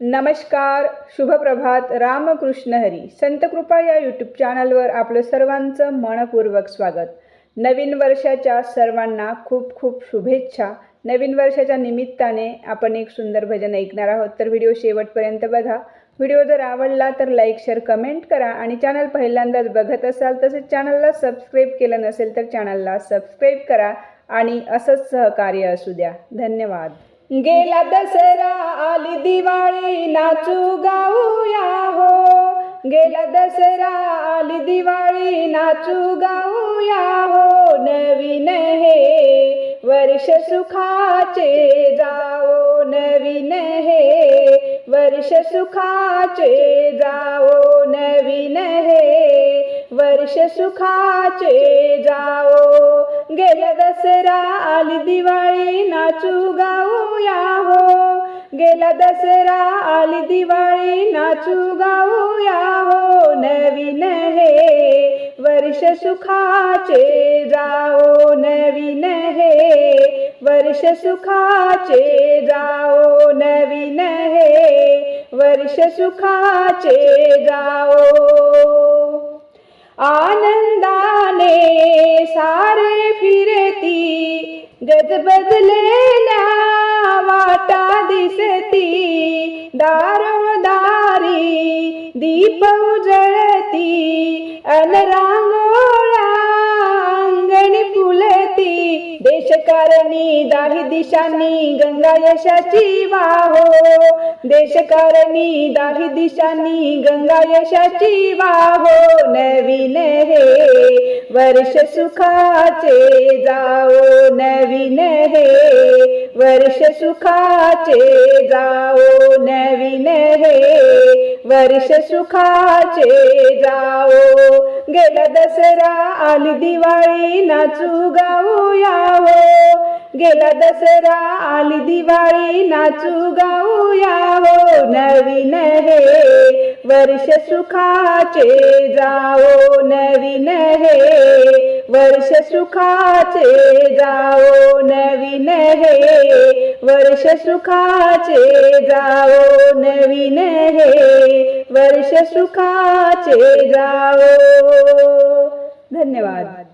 नमस्कार शुभप्रभात रामकृष्ण हरी. संत कृपा या यूट्यूब चॅनलवर आपलं सर्वांचं मनपूर्वक स्वागत. नवीन वर्षाच्या सर्वांना खूप खूप शुभेच्छा. नवीन वर्षाच्या निमित्ताने आपण एक सुंदर भजन ऐकणार आहोत. तर व्हिडिओ शेवटपर्यंत बघा. व्हिडिओ जर आवडला तर लाईक शेअर कमेंट करा आणि चॅनल पहिल्यांदाच बघत असाल तसेच चॅनलला सबस्क्राईब केलं नसेल तर चॅनलला सबस्क्राईब करा आणि असंच सहकार्य असू द्या. धन्यवाद. गेला दसरा आली दिवाळी. नाचू गाऊया हो. गेला दसरा आली दिवाळी नाचू गाऊया हो. नवीन हे वर्ष सुखाचे जाओ नवीन हे वर्ष सुखाचे जाओ नवीन हे वर्ष सुखाचे जाओ गेला दसरा आली दिवाळी नाचू गाऊया हो. गेला दसरा आली दिवाळी नाचू गाऊया हो नवीन हे. वर्ष सुखाचे जाओ नवीन हे. वर्ष सुखाचे जाओ नवीन हे. वर्ष सुखाचे जाओ आनंदाने सारे फिरती गजबजलेल्या वाटा दिसती. दारोदारी दीप उजळती. अन अंगणी फुलती. देशकारणी दाही दिशांनी गंगा यशाची वाहो देशकारणी दाही दिशांनी गंगा यशाची वाहो नवीन हे. वर्ष सुखाचे जाओ नवीन हे. वर्ष सुखाचे जाओ नवीन हे. वर्ष सुखाचे जाओ गेला दसरा आली दिवाळी नाचू गाऊ यावो. गेला दसरा आली दिवाळी नाचू गाऊ नवीन हे वर्ष सुखाचे जाओ नवीन हे वर्ष सुखाचे जाओ नवीन हे वर्ष सुखाचे जाओ नवीन हे वर्ष सुखाचे जाओ धन्यवाद.